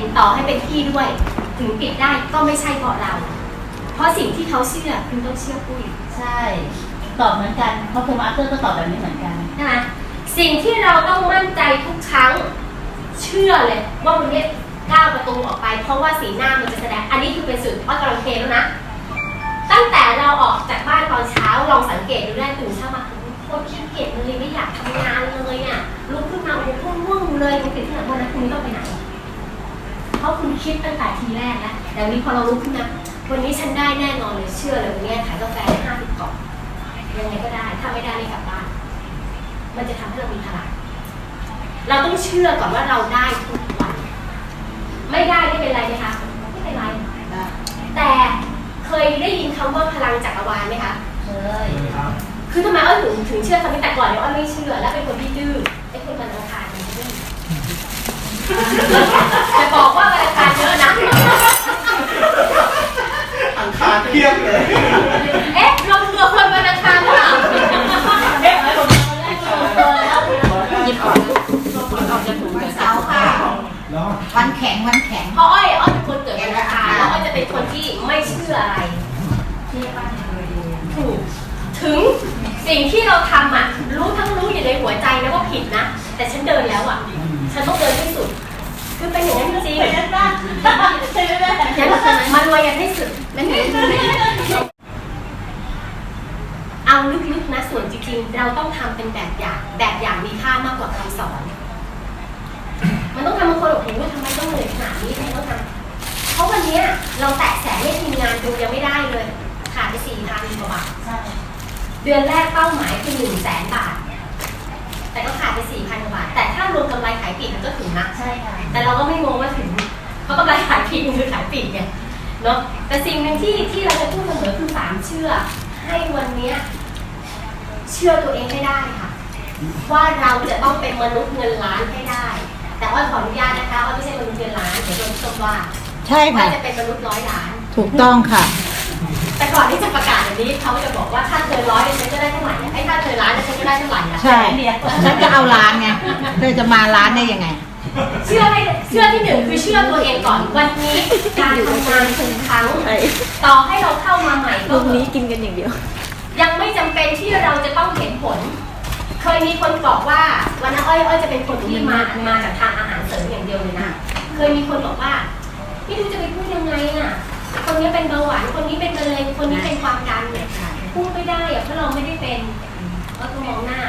นต่อให้เป็นพี่ด้วย ถึงปิดได้ก็ไม่ใช่เพราะเรา เพราะสิ่งที่เขาเชื่อคุณต้องเชื่อปุ้ยใช่ ตอบเหมือนกันเพราะคุณมาสเตอร์ก็ตอบแบบนี้เหมือนกันใช่ไหมสิ่งที่เราต้องมั่นใจทุกครั้งเชื่อเลยว่าวันนี้ก้าวประตูออกไป เพราะว่าสีหน้ามันจะแสดงอันนี้คือเป็นสื่อว่ากำลังเทแล้วนะตั้งแต่เราออกจากบ้านตอนเช้าลองสังเกตดูได้ตื่นเช้ามาโคตรขี้เกียจเลยไม่อยากทำงานเลยเนี่ยลุกขึ้นมาโอ้โหง่วงๆเลยคุณตื่นขึ้นมาวันนั้นคุณต้องไปไหน เพราะคุณคิดตั้งแต่ทีแรกแล้วแต่วันนี้พอเราลุกขึ้นมาวันนี้ฉันได้แน่นอนเลยเชื่อเลยวันนี้ขายกาแฟได้ห้าสิบกล่องยังไงก็ได้ ถ้าไม่ได้ไม่กลับบ้าน มันจะทำให้เรามีพลังเราต้องเชื่อก่อนว่าเราได้ทุกวัน ไม่ได้ไม่เป็นไรไหมคะไม่เป็นไรแต่เคยได้ยินคำว่าพลังจักรวาลไหมคะเคยคือทำไมอ้อยถึงถึงเชื่อคำนี้แต่ก่อนเนี่ยอ้อยไม่เชื่อและเป็นคนที่ดื้อไอ้คนวันอังคารมันดื้อจะบอกว่าวันอังคารเยอะนะ คาเทียบเลยเอ๊ะเราเบื่อคนวันอังคารหรือเปล่าเอ๊ะไอ้ผมเอาแรกตัวแล้วหยิบออกออกจากถุงวันเสาร์ค่ะแล้ววันแข็งวันแข็งเพราะอ้อยอ้อยเป็นคนเกิดวันอังคารแล้วอ้อยจะเป็นคนที่ไม่เชื่ออะไรถูกถึงสิ่งที่เราทำอะรู้ทั้งรู้อยู่ในหัวใจนะว่าผิดนะ แต่ฉันเดินแล้วอะ ฉันต้องเดินที่สุด คือเป็นอย่างนั้นจริงเป็นบ้านซื้อได้ๆฉันมารวยกันให้สุดนั่นเองเอาลึกๆนะส่วนจริงๆ เราต้องทำเป็นแบบอย่างแบบอย่างมีค่ามากกว่าคำสอน มันต้องทำบางคนบอกโอ้โหทำไมต้องเหนื่อยขนาดนี้ทำไมต้องทำเพราะวันเนี้ยเราแตะแสนให้ทีมงานดูยังไม่ได้เลยขาดไปสี่พันกว่าบาทใช่เดือนแรกเป้าหมายคือหนึ่งแสนบาท แต่ก็ขาดไปสี่พันกว่าบาทแต่ถ้ารวมกำไรขายปลีกมันก็ถึงนะใช่ค่ะแต่เราก็ไม่งงว่าถึงเพราะกำไรขายปลีกมันคือขายปลีกไงเนาะแต่สิ่งหนึ่งที่ที่เราจะพูดเสมอคือสามเชื่อ ให้วันเนี้ยเชื่อตัวเองให้ได้ค่ะ ว่าเราจะต้องเป็นมนุษย์เงินล้านให้ได้ แต่อ้อยขออนุญาตนะคะอ้อยไม่ใช่มนุษย์เงินล้านเดี๋ยวโดนชมว่าใช่อ้อค่ะยจะเป็นมนุษย์ร้อยล้าน ถูกต้องค่ะ แต่ก่อนที่จะประกาศแบบนี้เขาจะบอกว่าถ้าเธอร้อยเนี่ยฉันก็ได้เท่าไหร่อะไอ้ถ้าเธอล้านเนี่ยฉันก็ได้เท่าไหร่อะใช่ฉันจะเอาร้านไง เธอจะมาร้านได้ยังไง เชื่อให้เชื่อที่หนึ่งคือเชื่อตัวเองก่อนวันนี้การทำงานทุกครั้งต่อให้เราเข้ามาใหม่ก็ลูกนี้กินกันอย่างเดียว ยังไม่จำเป็นที่เราจะต้องเห็นผล เคยมีคนบอกว่าวันนั้นอ้อยอ้อยจะเป็นคนที่มามาจากทางอาหารเสริมอย่างเดียวเลยนะเคยมีคนบอกว่าไม่รู้จะไปพูดยังไงอะ คนนี้เป็นเบาหวานคนนี้เป็นมะเร็งคนนี้เป็นความดันเนี่ยพูดไม่ได้อะเพราะเราไม่ได้เป็นอ้อยก็มองหน้า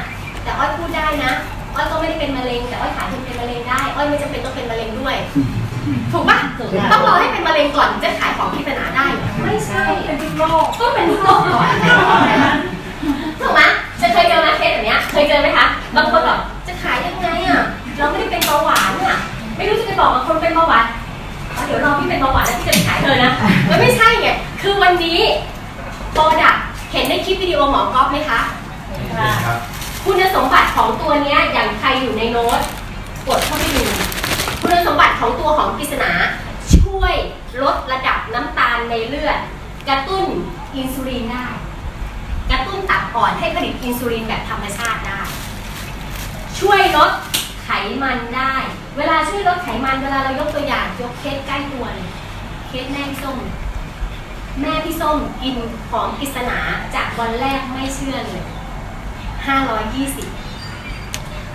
แต่อ้อยพูดได้นะอ้อยก็ไม่ได้เป็นมะเร็ง แต่อ้อยขายคนเป็นมะเร็งได้อ้อยไม่จำเป็นต้องเป็นมะเร็งด้วย ถูกปะถูกค่ะต้องรอให้เป็นมะเร็งก่อนถึงจะขายของที่ปัญหาได้เหรอไม่ใช่เป็นทุกโรคก็เป็นทุกโรคก่อนถูกไหมจะเคยเจอไหมเคสแบบเนี้ยเคยเจอไหมคะบางคนบอกจะขายยังไงอะเราไม่ได้เป็นเบาหวานอะไม่รู้จะไปบอกกับคนเป็นเบาหวาน เอาเดี๋ยวรอพี่เป็นเบาหวานแล้วพี่จะไปขายเธอนะมันไม่ใช่ไงคือวันนี้โปรดักเห็นในคลิปวิดีโอหมอก๊อฟไหมคะครับคุณสมบัติของตัวเนี้ยอย่างใครอยู่ในโน้ตกดเข้าไปดูคุณสมบัติของตัวของปริศนาช่วยลดระดับน้ำตาลในเลือด กระตุ้นอินซูลินได้ กระตุ้นตับอ่อนให้ผลิตอินซูลินแบบธรรมชาติได้ ช่วยลดไขมันได้ เวลาช่วยลดไขมันเวลาเรายกตัวอย่างยกเคสใกล้ตัวเลยเคสแม่พี่ส้ม แม่พี่ส้มกินของปริศนาจากวันแรกไม่เชื่อเลยห้าร้อยยี่สิบ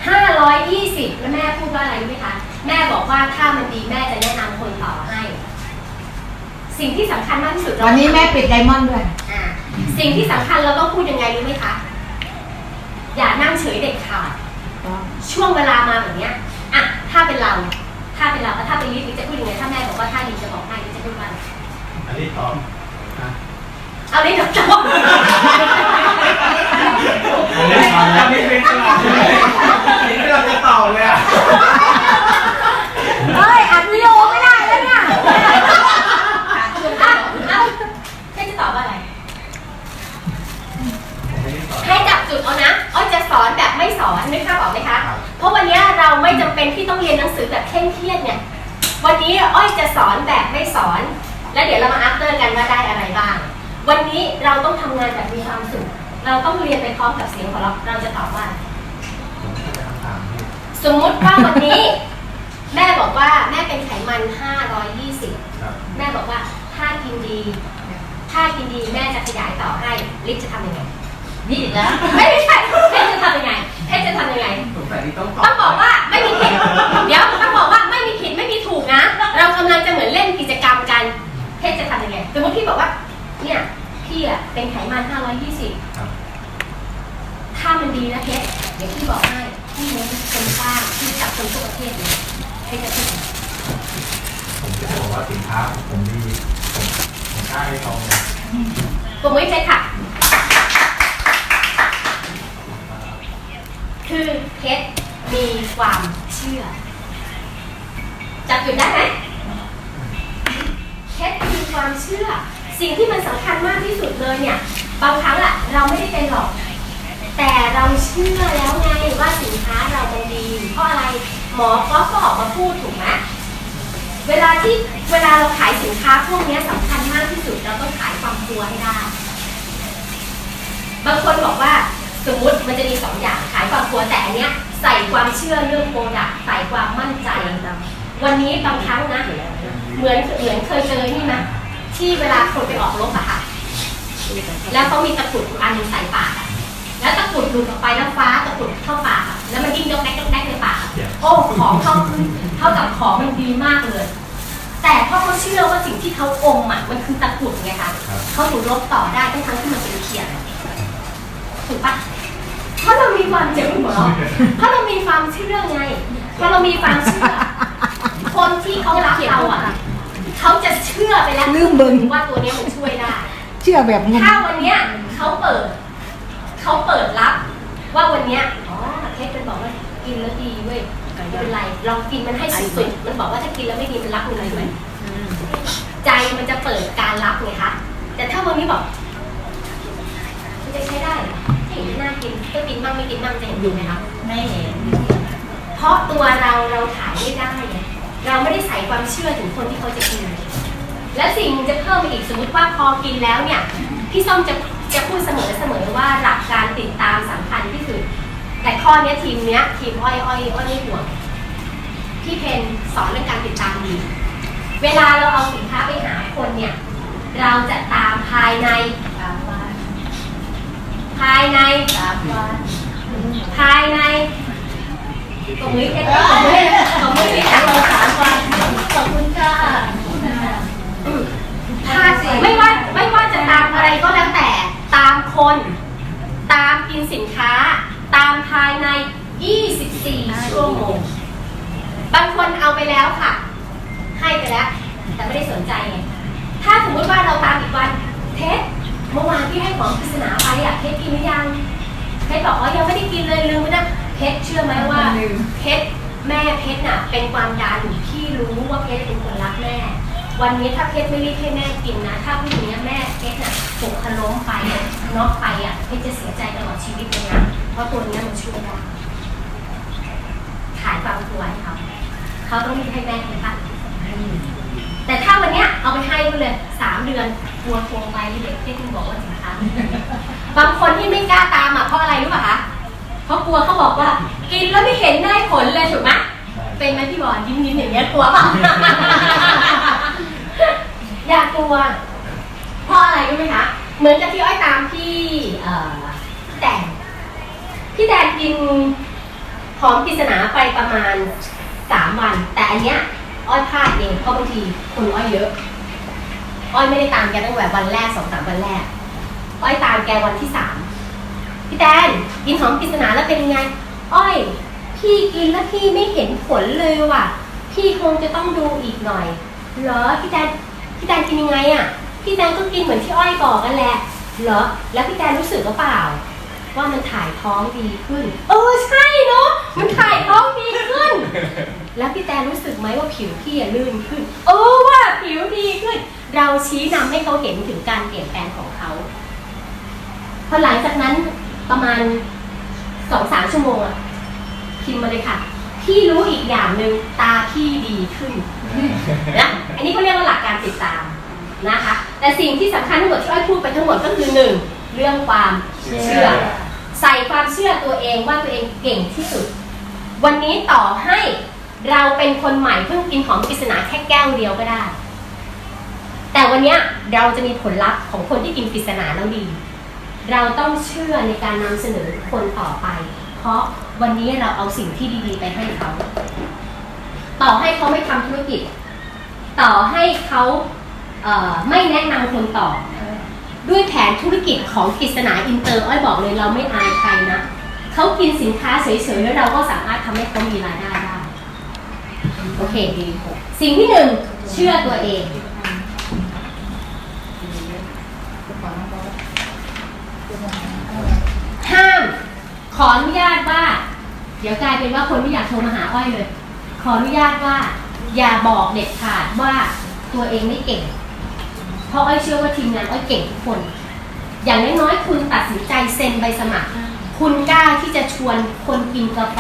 ห้าร้อยยี่สิบแล้วแม่พูดว่าอะไรรู้ไหมคะแม่บอกว่าถ้ามันดีแม่จะแนะนำคนต่อให้ สิ่งที่สำคัญมากที่สุดเราวันนี้แม่ปิดไดมอนด์ด้วยอ่าสิ่งที่สำคัญเราต้องพูดยังไงรู้ไหมคะอย่านั่งเฉยเด็ดขาดช่วงเวลามาแบบเนี้ยอะ ถ้าเป็นเรา ถ้าเป็นเราแล้วถ้าเป็นลิฟต์จะพูดยังไงถ้าแม่บอกว่าถ้าดีจะบอกให้ลิฟต์จะพูดว่าอะไรอันนี้ตอบนะเอาลิฟต์กับจบอันนี้ตอบแล้วไม่เป็นตลอดเลยนี่ไม่เราจะตอบเลยอะเฮ้ยอัดวิดีโอไม่ได้แล้วเนี่ยอะเอาแค่จะตอบว่าอะไร ให้จับจุดเอานะอ้อยจะสอนแบบไม่สอนนึกภาพออกไหมคะครับ เพราะวันนี้เราไม่จำเป็นที่ต้องเรียนหนังสือแบบเคร่งเครียดเนี่ย วันนี้อ้อยจะสอนแบบไม่สอน แล้วเดี๋ยวเรามาอัพเตอร์กันว่าได้อะไรบ้าง วันนี้เราต้องทำงานแบบมีความสุข เราต้องเรียนไปพร้อมกับเสียงของเรา เราจะตอบว่าผมจะไปคำถามที่สมมุติว่าวันนี้ แม่บอกว่าแม่เป็นไขมัน 520ครับแม่บอกว่าถ้ากินดี ถ้ากินดีแม่จะขยายต่อให้ลิศจะทำยังไงนี่อีกแล้วไม่ไม่ใช่เพชรจะทำยังไงเพชรจะทำยังไง สงสัยที่ต้องต้องบอกว่าไม่มีผิด เดี๋ยวต้องบอกว่าไม่มีผิดไม่มีถูกนะ เรากำลังจะเหมือนเล่นกิจกรรมกัน เพชรจะทำยังไงสมมติพี่บอกว่า เนี่ยพี่อะเป็นไขมัน 520 ครับถ้ามันดีนะเพชรเดี๋ยวพี่บอกให้พี่เน้นคนสร้างพี่จับคนทั่วประเทศเลยเพชรจะพูดผมจะบอกว่าสินค้าของผมดีผมผมกล้าให้เขาเลยปรบมือให้เพชรค่ะ คือเพชรมีความเชื่อ จับจุดได้ไหมเพชรมีความเชื่อ สิ่งที่มันสำคัญมากที่สุดเลยเนี่ย บางครั้งอะเราไม่ได้เป็นหรอก แต่เราเชื่อแล้วไงว่าสินค้าเรามันดี เพราะอะไร หมอก็ก็ออกมาพูดถูกไหมเวลาที่เวลาเราขายสินค้าพวกนี้ยสำคัญมากที่สุดเราต้องขายความกลัวให้ได้ บางคนบอกว่า สมมติมันจะมีสองอย่างขายความกลัวแต่อันเนี้ยใส่ความเชื่อเรื่องโปรดักใส่ความมั่นใจ วันนี้บางครั้งนะเหมือนเหมือนเคยเจอนี่นะที่เวลาคนไปออกรบอะค่ะ แล้วเขามีตะกรุดอันหนึงใส่ปากอะแล้วตะกรุดหลุดออกไปแล้วฟ้าตะกรุดเข้าปากอะแล้วมันยิ่งยกแดกยกแดกในปากอะโอ้ของเข้าขึ้นเท่ากับของมันดีมากเลย แต่เพราะเขาเชื่อว่าสิ่งที่เขาอมอะมันคือตะกรุดไงคะเขาถึงลบต่อได้ทั้งทั้งๆที่มันเป็นเขียนถูกปะเพ ราะเรามีความเจ็บหัวเราะเพราะเรามีความเชื่อไงเพราะเรามีความเชื่อ คนที่เขารักเราอะเขาจะเชื่อไปแล้วลืมเบิ่ง ว่าตัวเนี้ยมันช่วยได้ เชื่อแบบงงถ้าวันเนี้ยเขาเปิด เขาเปิดรับ ว่าวันเนี้ยอ๋อเทสเป็นบอกว่ากินแล้วดีเว้ยไม่เป็นไรลองกินมันให้สุดๆมันบอกว่าถ้ากินแล้วไม่ดีมันรับมันเลยไหมใจมันจะเปิดการรับไงคะแต่ถ้าวันนี้บอกมันจะใช้ได้เหรอ นน่ากินก็กินบ้างไม่กินบ้างจะเห็นอยู่ไหมคะไม่เห็น เพราะตัวเราเราขายไม่ได้ไงเราไม่ได้ใส่ความเชื่อถึงคนที่เขาจะกิน และสิ่งจะเพิ่มมาอีกสมมติว่าพอกินแล้วเนี่ยพี่ส้มจะจะพูดเสมอเสมอว่าหลักการติดตามสำคัญที่สุดแต่ข้อเนี้ยทีมเนี้ยทีมอ้อยอ้อยอ้อยไม่ห่วงพี่เพนสอนเรื่องการติดตามดี เวลาเราเอาสินค้าไปหาคนเนี่ยเราจะตามภายใน ภายในสามวันภายในตรงนี้แค่ตรงนี้ตรงนี้ค่เราสามวันขอบคุณค่ะถ้าไม่ว่าไม่ว่าจะตามอะไรก็แล้วแต่ตามคน ตามกินสินค้า ตามภายใน 24 ชั่วโมงบางคนเอาไปแล้วค่ะ ให้ไปแล้ว แต่ไม่ได้สนใจไงถ้าสมมุติว่าเราตามอีกวันเทส มื่อวานที่ให้ของปริศนาไปอะเทสกินหรือยังเพชรบอกว่ายังไม่ได้กินเลยลืมไปนะเพชรเชื่อไหมว่าเพชรแม่เพชรน่ะ เป็นความดันพี่รู้ว่าเพชรเป็นคนรักแม่ วันนี้ถ้าเพชรไม่รีบให้แม่กินนะ ถ้าพรุ่งนี้แม่เพชรน่ะตกขล้มไปน็อกไปอะเพชรจะเสียใจตลอดชีวิตเลยนะเพราะตัวเนี้ยมันช่วยได้ขายความกลัวให้เขาเขาต้องรีบให้แม่กินค่ะ แต่ถ้าวันเนี้ยเอาไปให้ไปเลยสามเดือนกลัวโทรไปเด็กที่คุณบอกว่าสินค้ามบางคนที่ไม่กล้าตามอะเพราะอะไรรู้ป่ะคะเพราะกลัวเขาบอกว่า กินแล้วไม่เห็นได้ผลเลยถูกไหมเป็นไหมพี่บอลยิ้มยิ้มๆอย่างเงี้ยกลัวป่ะอย่ากลัวเพราะอะไรรู้ไหมคะเหมือนกับที่อ้อยตามพี่เอ่อพี่แตนพี่แตนกินหอมปริศนาไปประมาณสามวัน แต่อันเนี้ย อ้อยพลาดเองเพราะบางทีคนอ้อยเยอะ อ้อยไม่ได้ตามแกตั้งแต่วันแรกสองสามวันแรก อ้อยตามแกวันที่สามพี่แตนกินหอมปริศนาแล้วเป็นยังไง อ้อย พี่กินแล้วพี่ไม่เห็นผลเลยว่ะ พี่คงจะต้องดูอีกหน่อย เหรอพี่แตนพี่แตนกินยังไงอะ พี่แตนก็กินเหมือนที่อ้อยบอกกันแหละ เหรอ แล้วพี่แตนรู้สึกหรือเปล่า ว่ามันถ่ายท้องดีขึ้น เออใช่เนาะ มันถ่ายท้องดีขึ้น แล้วพี่แตนรู้สึกไหมว่าผิวพี่อะลื่นขึ้นเออว่าผิวดีขึ้น เราชี้นำให้เขาเห็นถึงการเปลี่ยนแปลงของเขาพอหลังจากนั้นประมาณสองสามชั่วโมงอะพิมพ์มาเลยค่ะ พี่รู้อีกอย่างหนึ่งตาพี่ดีขึ้นนะอันนี้เขาเรียกว่าหลักการติดตามนะคะ แต่สิ่งที่สำคัญทั้งหมดที่อ้อยพูดไปทั้งหมดก็คือหนึ่งเรื่องความเชื่อ ใส่ความเชื่อตัวเองว่าตัวเองเก่งที่สุด วันนี้ต่อให้ เราเป็นคนใหม่เพิ่งกินหอมปริศนาแค่แก้วเดียวก็ได้ แต่วันนี้เราจะมีผลลัพธ์ของคนที่กินปริศนาแล้วดี เราต้องเชื่อในการนำเสนอคนต่อไป เพราะวันนี้เราเอาสิ่งที่ดีๆ ไปให้เขา ต่อให้เขาไม่ทำธุรกิจ ต่อให้เขาเไม่แนะนำคนต่อ ด้วยแผนธุรกิจของกฤษณาอินเตอร์อ้อยบอกเลยเราไม่อายใครนะเขากินสินค้าเฉยๆแล้วเราก็สามารถทำให้เขามีรายได้ โอเคดีสิ่งที่หนึ่งเชื่อตัวเอง ห้าม ขออนุญาตว่า เดี๋ยวกลายเป็นว่าคนไม่อยากโทรมาหาอ้อยเลย ขออนุญาตว่า อย่าบอกเด็ดขาดว่าตัวเองไม่เก่ง เพราะอ้อยเชื่อว่าทีมงานอ้อยเก่งทุกคน อย่างน้อยๆคุณตัดสินใจเซ็นใบสมัคร คุณกล้าที่จะชวนคนกินกาแฟ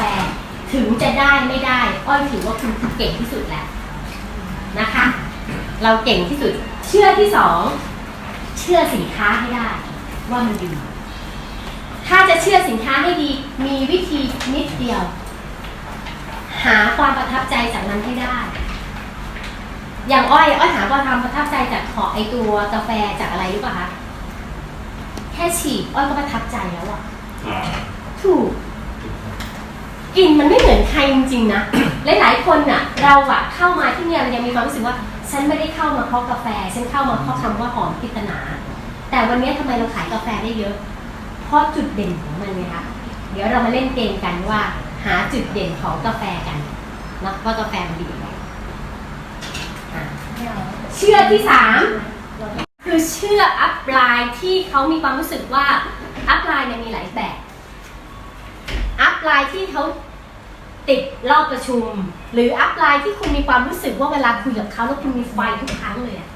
ถึงจะได้ไม่ได้ อ้อยถือว่าคุณคือเก่งที่สุดแล้วนะคะ เราเก่งที่สุด เชื่อที่สองเชื่อสินค้าให้ได้ ว่ามันดี ถ้าจะเชื่อสินค้าให้ดี มีวิธีนิดเดียว หาความประทับใจจากมันให้ได้ อย่างอ้อยอ้อยหาความประทับใจจากขอไอตัวกาแฟจากอะไรรู้ป่ะคะแค่ฉีดอ้อยก็ประทับใจแล้วอะถูก กลิ่นมันไม่เหมือนใครจริงๆนะ หลายๆคนน่ะ เราอะเข้ามาที่เนี่ยเรายังมีความรู้สึกว่า ฉันไม่ได้เข้ามาเพราะกาแฟ ฉันเข้ามาเพราะคำว่าหอมพิจนา แต่วันนี้ทำไมเราขายกาแฟได้เยอะ เพราะจุดเด่นของมันไงคะเดี๋ยวเรามาเล่นเกมกันว่า หาจุดเด่นของกาแฟกันนะว่ากาแฟมันดียังไงอะเชื่อที่สามคือเชื่ออัพไลน์ที่เขามีความรู้สึกว่าอัพไลน์เนี่ยมีหลายแบบ พไลน์ที่เขาติดรอบประชุม หรืออัพไลน์ที่คุณมีความรู้สึกว่าเวลาคุยกับเขาแล้วคุณมีไฟทุกครั้งเลยอะ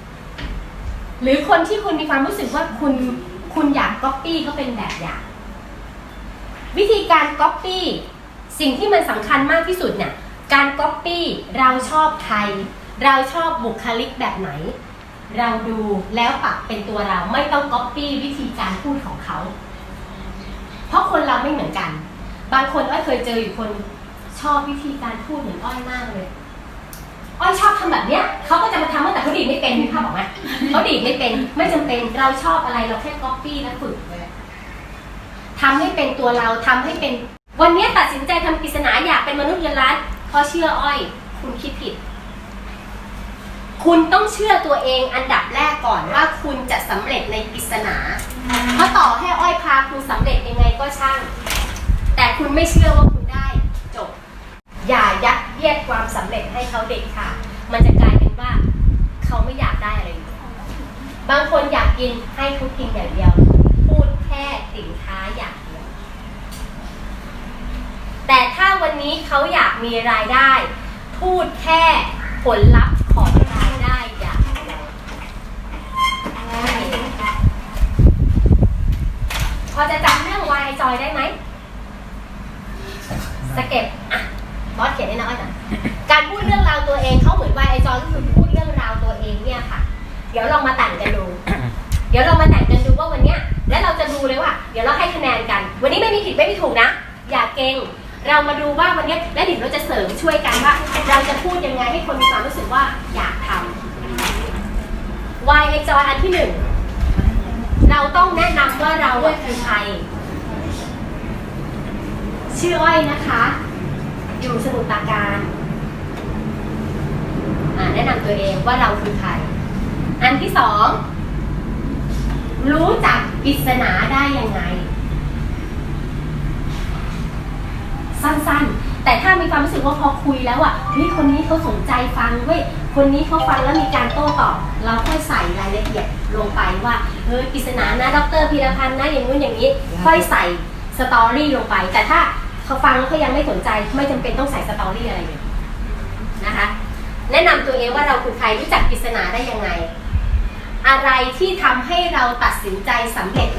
หรือคนที่คุณมีความรู้สึกว่าคุณคุณอยากก๊อปปี้เขาเป็นแบบอย่าง วิธีการก๊อปปี้สิ่งที่มันสำคัญมากที่สุดเนี่ยการก๊อปปี้เราชอบใครเราชอบบุคลิกแบบไหน เราดูแล้วปรับเป็นตัวเราไม่ต้องก๊อปปี้วิธีการพูดของเขา เพราะคนเราไม่เหมือนกัน บางคนอ้อยเคยเจออยู่คนชอบวิธีการพูดเหมือนอ้อยมากเลยอ้อยชอบทำแบบเนี้ยเขาก็จะมาทำแต่เขาดีดไม่เป็นพี่ภาพบอกไหมเขาดีดไม่เป็นไม่จำเป็นเราชอบอะไรเราแค่ก๊อปปี้และฝึกเลยทำให้เป็นตัวเราทำให้เป็น วันนี้ตัดสินใจทำปริศนาอยากเป็นมนุษย์เงินล้านเพราะเชื่ออ้อย คุณคิดผิด คุณต้องเชื่อตัวเองอันดับแรกก่อนว่าคุณจะสำเร็จในปริศนาเพราะต่อให้อ้อยพาคุณสำเร็จยังไงก็ช่าง แต่คุณไม่เชื่อว่าคุณได้จบ อย่ เพียดความสำเร็จให้เขาเด็กค่ะ มันจะกลายเป็นว่าเขาไม่อยากได้อะไรบางคนอยากกินให้เขากินอย่างเดียว พูดแค่สินค้าอย่างเดียว แต่ถ้าวันนี้เขาอยากมีรายได้ พูดแค่ผลลัพธ์ของรายได้อย่างเดียวพอจะจำเรื่องวายจอยได้ไหมสเก็ตอะบอสเขียนให้น้อยหน่อย การพูดเรื่องราวตัวเองเขาเหมือนวายไอจอยก็คือพูดเรื่องราวตัวเองเนี่ยค่ะ เดี๋ยวลองมาแต่งกันดู เดี๋ยวเรามาแต่งกันดูว่าวันเนี้ยและเราจะดูเลยว่า เดี๋ยวเราให้คะแนนกัน วันนี้ไม่มีผิดไม่มีถูกนะ อย่าเก่งเรามาดูว่าวันเนี้ยและเดี๋ยวเราจะเสริมช่วยกันว่า เราจะพูดยังไงให้คนมีความรู้สึกว่าอยากทำ why enjoy อันที่หนึ่งเราต้องแนะนำว่าเราอะคือใครชื่ออ้อยนะคะ อยู่สมุทรปราการอ่า แนะนำตัวเองว่าเราคือใคร อันที่สองรู้จักปริศนาได้ยังไง สั้นๆ แต่ถ้ามีความรู้สึกว่าพอคุยแล้วอะเฮ้ยคนนี้เขาสนใจฟังเว้ยคนนี้เขาฟังแล้วมีการโต้ตอบ เราค่อยใส่รายละเอียดลงไปว่าเฮ้ยปริศนานะดรพีรพันธ์นะอย่างนู้นอย่างนี้ ค่อยใส่สตอรี่ลงไป แต่ถ้าเขาฟังแล้วเขายังไม่สนใจ ไม่จำเป็นต้องใส่สตอรี่อะไรเลยนะคะ แนะนำตัวเองว่าเราคือใครรู้จักปริศนาได้ยังไง อะไรที่ทำให้เราตัดสินใจสำเร็จ